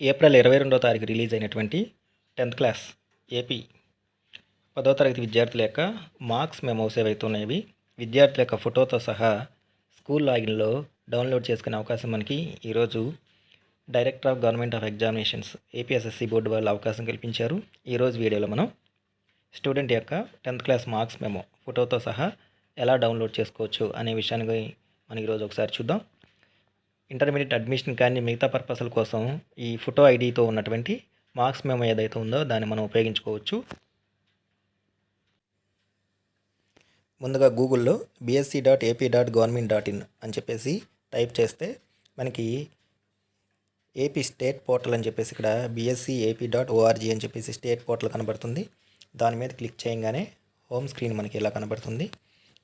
April ఇరవై రెండో తారీఖు రిలీజ్ అయినటువంటి టెన్త్ క్లాస్ ఏపీ పదో తరగతి విద్యార్థుల యొక్క మార్క్స్ మెమోస్ ఏవైతే ఉన్నాయవి విద్యార్థుల యొక్క ఫోటోతో సహా స్కూల్ లాగిన్లో డౌన్లోడ్ చేసుకునే అవకాశం మనకి ఈరోజు director of government of examinations APSSC board వాళ్ళు అవకాశం కల్పించారు. ఈరోజు వీడియోలో మనం స్టూడెంట్ యొక్క టెన్త్ క్లాస్ మార్క్స్ మెమో ఫోటోతో సహా ఎలా డౌన్లోడ్ చేసుకోవచ్చు అనే విషయాన్ని మనం ఈరోజు ఒకసారి చూద్దాం. ఇంటర్మీడియట్ అడ్మిషన్ కానీ మిగతా పర్పస్ల కోసం ఈ ఫోటో ఐడితో ఉన్నటువంటి మార్క్స్ మేము ఏదైతే ఉందో దాన్ని మనం ఉపయోగించుకోవచ్చు. ముందుగా గూగుల్లో BSC dot AP dot government dot in అని చెప్పేసి టైప్ చేస్తే మనకి ఏపీ స్టేట్ పోర్టల్ అని చెప్పేసి ఇక్కడ బీఎస్సీ ఏపీ డాట్ ఓఆర్జీ అని చెప్పేసి స్టేట్ పోర్టల్ కనబడుతుంది. దాని మీద క్లిక్ చేయగానే హోమ్ స్క్రీన్ మనకి ఇలా కనబడుతుంది.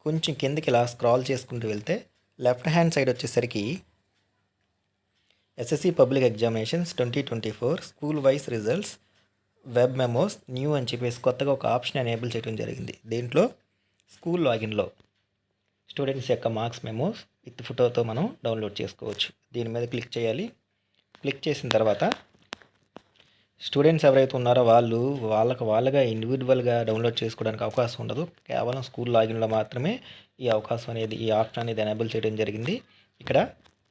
కొంచెం కిందకి ఇలా స్క్రాల్ చేసుకుంటూ వెళ్తే లెఫ్ట్ హ్యాండ్ సైడ్ వచ్చేసరికి SSC public examinations twenty twenty four school wise results web memos new అని చెప్పేసి కొత్తగా ఒక ఆప్షన్ ఎనేబుల్ చేయడం జరిగింది. దీంట్లో స్కూల్ లాగిన్లో స్టూడెంట్స్ యొక్క మార్క్స్ మెమోస్ విత్ ఫోటోతో మనం డౌన్లోడ్ చేసుకోవచ్చు. దీని మీద క్లిక్ చేయాలి. క్లిక్ చేసిన తర్వాత స్టూడెంట్స్ ఎవరైతే ఉన్నారో వాళ్ళు వాళ్ళకి వాళ్ళగా ఇండివిజువల్గా డౌన్లోడ్ చేసుకోవడానికి అవకాశం ఉండదు. కేవలం స్కూల్ లాగిన్లో మాత్రమే ఈ అవకాశం అనేది ఈ ఆప్షన్ అనేది ఎనేబుల్ చేయడం జరిగింది. ఇక్కడ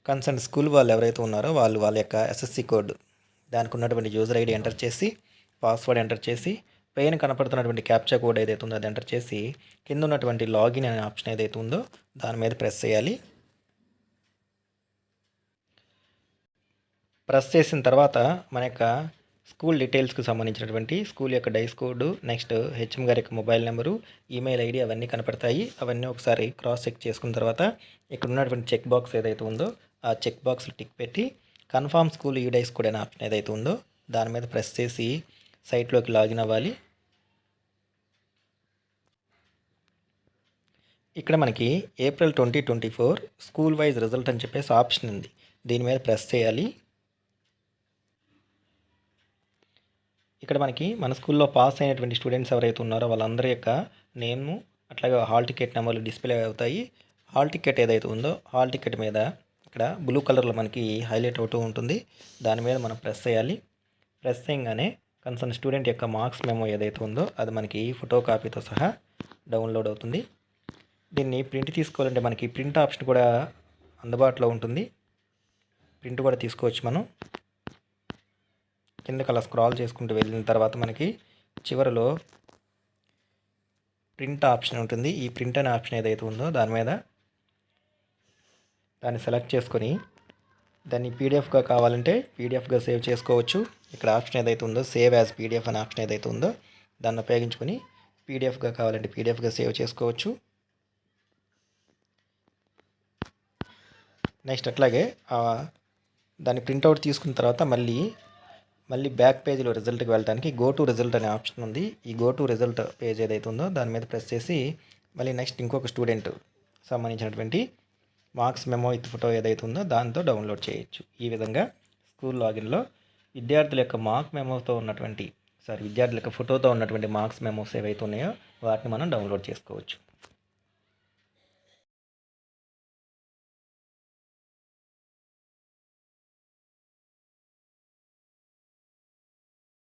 కన్సర్న్ స్కూల్ వాళ్ళు ఎవరైతే ఉన్నారో వాళ్ళు వాళ్ళ యొక్క ఎస్ఎస్సి కోడ్ దానికి ఉన్నటువంటి యూజర్ ఐడి ఎంటర్ చేసి పాస్వర్డ్ ఎంటర్ చేసి పైన కనపడుతున్నటువంటి క్యాప్చా కోడ్ ఏదైతే ఉందో అది ఎంటర్ చేసి కింద ఉన్నటువంటి లాగిన్ అనే ఆప్షన్ ఏదైతే ఉందో దాని మీద ప్రెస్ చేయాలి. ప్రెస్ చేసిన తర్వాత మన యొక్క స్కూల్ డీటెయిల్స్కి సంబంధించినటువంటి స్కూల్ యొక్క డైస్ కోడ్ నెక్స్ట్ హెచ్ఎం గారి యొక్క మొబైల్ నెంబరు ఈమెయిల్ ఐడి అవన్నీ కనపడతాయి. అవన్నీ ఒకసారి క్రాస్ చెక్ చేసుకున్న తర్వాత ఇక్కడ ఉన్నటువంటి చెక్ బాక్స్ ఏదైతే ఉందో ఆ చెక్ బాక్స్ టిక్ పెట్టి కన్ఫామ్ స్కూల్ యూడైస్ కూడా అనే ఆప్షన్ ఏదైతే ఉందో దాని మీద ప్రెస్ చేసి సైట్లోకి లాగిన్ అవ్వాలి. ఇక్కడ మనకి April twenty twenty four school wise result అని చెప్పేసి ఆప్షన్ ఉంది. దీని మీద ప్రెస్ చేయాలి. ఇక్కడ మనకి మన స్కూల్లో పాస్ అయినటువంటి స్టూడెంట్స్ ఎవరైతే ఉన్నారో వాళ్ళందరి యొక్క నేము అట్లాగే హాల్ టికెట్ నెంబర్లు డిస్ప్లే అవుతాయి. హాల్ టికెట్ ఏదైతే ఉందో హాల్ టికెట్ మీద ఇక్కడ బ్లూ కలర్లో మనకి హైలైట్ అవుతూ ఉంటుంది. దాని మీద మనం ప్రెస్ చేయాలి. ప్రెస్ చేయగానే కన్సర్న్ స్టూడెంట్ యొక్క మార్క్స్ మెమో ఏదైతే ఉందో అది మనకి ఫోటో కాపీతో సహా డౌన్లోడ్ అవుతుంది. దీన్ని ప్రింట్ తీసుకోవాలంటే మనకి ప్రింట్ ఆప్షన్ కూడా అందుబాటులో ఉంటుంది. ప్రింట్ కూడా తీసుకోవచ్చు మనం. కిందకి అలా స్క్రాల్ చేసుకుంటూ వెళ్ళిన తర్వాత మనకి చివరిలో ప్రింట్ ఆప్షన్ ఉంటుంది. ఈ ప్రింట్ అనే ఆప్షన్ ఏదైతే ఉందో దాని మీద దాన్ని సెలెక్ట్ చేసుకొని దాన్ని పీడిఎఫ్గా కావాలంటే పీడిఎఫ్గా సేవ్ చేసుకోవచ్చు. ఇక్కడ ఆప్షన్ ఏదైతే ఉందో సేవ్ యాజ్ పీడిఎఫ్ అనే ఆప్షన్ ఏదైతే ఉందో దాన్ని ఉపయోగించుకొని పీడిఎఫ్గా కావాలంటే పీడిఎఫ్గా సేవ్ చేసుకోవచ్చు. నెక్స్ట్ అట్లాగే దాన్ని ప్రింట్అవుట్ తీసుకున్న తర్వాత మళ్ళీ మళ్ళీ బ్యాక్ పేజీలో రిజల్ట్కి వెళ్ళడానికి గో టు రిజల్ట్ అనే ఆప్షన్ ఉంది. ఈ గో టు రిజల్ట్ పేజ్ ఏదైతే ఉందో దాని మీద ప్రెస్ చేసి మళ్ళీ నెక్స్ట్ ఇంకొక స్టూడెంట్ సంబంధించినటువంటి మార్క్స్ మెమో విత్ ఫోటో ఏదైతే ఉందో దాంతో డౌన్లోడ్ చేయొచ్చు. ఈ విధంగా స్కూల్ లాగిన్లో విద్యార్థుల యొక్క మార్క్ మెమోతో ఉన్నటువంటి సారీ విద్యార్థుల యొక్క ఫోటోతో ఉన్నటువంటి మార్క్స్ మెమోస్ ఏవైతే ఉన్నాయో వాటిని మనం డౌన్లోడ్ చేసుకోవచ్చు.